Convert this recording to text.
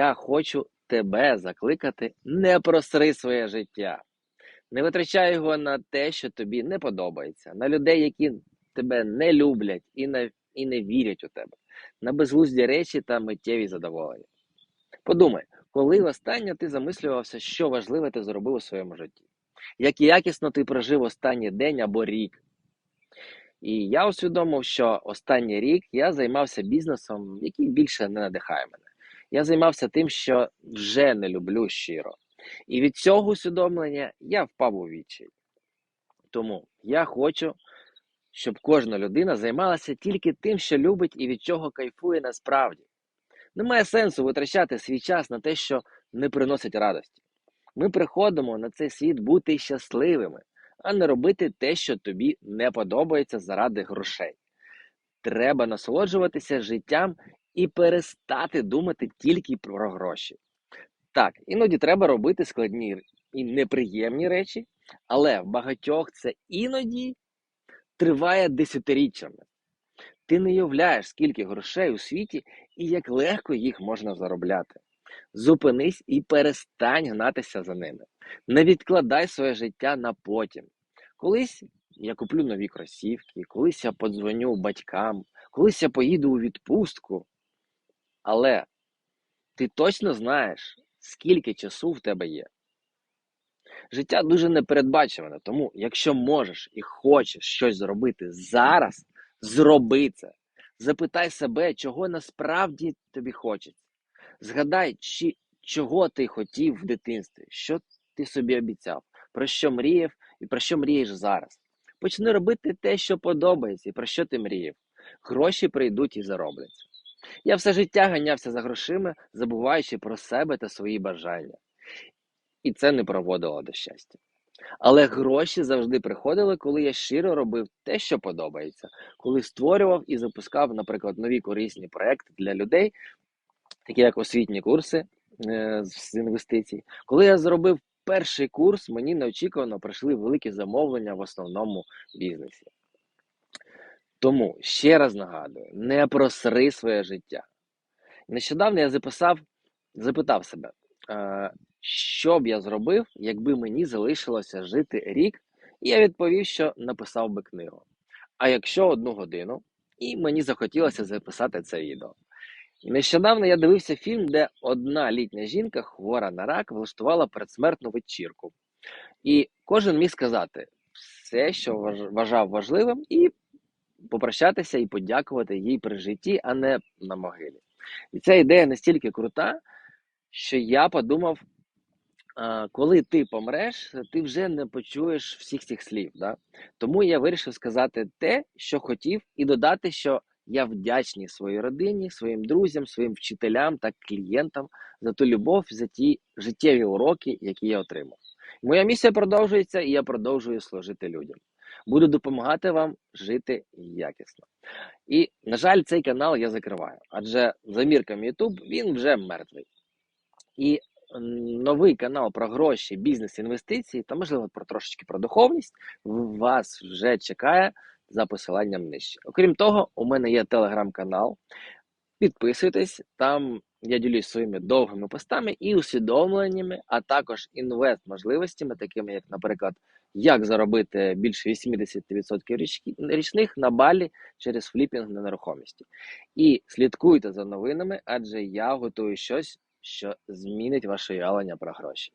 Я хочу тебе закликати, не просри своє життя. Не витрачай його на те, що тобі не подобається, на людей, які тебе не люблять і не, і не вірять у тебе, на безглузді речі та миттєві задоволення. Подумай, коли востаннє ти замислювався, що важливе ти зробив у своєму житті, як якісно ти прожив останній день або рік. І я усвідомив, що останній рік я займався бізнесом, який більше не надихає мене. Я займався тим, що вже не люблю щиро. І від цього усвідомлення я впав у відчай. Тому я хочу, щоб кожна людина займалася тільки тим, що любить і від чого кайфує насправді. Немає сенсу витрачати свій час на те, що не приносить радості. Ми приходимо на цей світ бути щасливими, а не робити те, що тобі не подобається заради грошей. Треба насолоджуватися життям і перестати думати тільки про гроші. Так, іноді треба робити складні і неприємні речі, але в багатьох це іноді триває десятиріччями. Ти не уявляєш, скільки грошей у світі і як легко їх можна заробляти. Зупинись і перестань гнатися за ними. Не відкладай своє життя на потім. Колись я куплю нові кросівки, колись я подзвоню батькам, колись я поїду у відпустку. Але ти точно знаєш, скільки часу в тебе є. Життя дуже непередбачуване, тому якщо можеш і хочеш щось зробити зараз, зроби це. Запитай себе, чого насправді тобі хочеться. Згадай, чи, чого ти хотів в дитинстві, що ти собі обіцяв, про що мріяв і про що мрієш зараз. Почни робити те, що подобається, і про що ти мріяв. Гроші прийдуть і заробляться. Я все життя ганявся за грошима, забуваючи про себе та свої бажання. І це не проводило до щастя. Але гроші завжди приходили, коли я щиро робив те, що подобається, коли створював і запускав, наприклад, нові корисні проекти для людей, такі як освітні курси е, з інвестицій. Коли я зробив перший курс, мені неочікувано прийшли великі замовлення в основному бізнесі. Тому ще раз нагадую: не просри своє життя. Нещодавно я записав, запитав себе, е, що б я зробив, якби мені залишилося жити рік, і я відповів, що написав би книгу. А якщо одну годину, і мені захотілося записати це відео. І нещодавно я дивився фільм, де одна літня жінка, хвора на рак, влаштувала передсмертну вечірку. І кожен міг сказати все, що вважав важливим, і попрощатися і подякувати їй при житті, а не на могилі. І ця ідея настільки крута, що я подумав, коли ти помреш, ти вже не почуєш всіх цих слів. Да? Тому я вирішив сказати те, що хотів, і додати, що я вдячний своїй родині, своїм друзям, своїм вчителям та клієнтам за ту любов, за ті життєві уроки, які я отримав. Моя місія продовжується, і я продовжую служити людям. Буду допомагати вам жити якісно. І, на жаль, цей канал я закриваю, адже за мірками YouTube він вже мертвий. І новий канал про гроші, бізнес, інвестиції та, можливо, про трошечки про духовність вас вже чекає за посиланням нижче. Окрім того, у мене є телеграм-канал. Підписуйтесь, там я ділюсь своїми довгими постами і усвідомленнями, а також інвест-можливостями, такими як, наприклад, як заробити більше 80% річних на балі через фліпінг на нерухомості. І слідкуйте за новинами, адже я готую щось, що змінить ваше уявлення про гроші.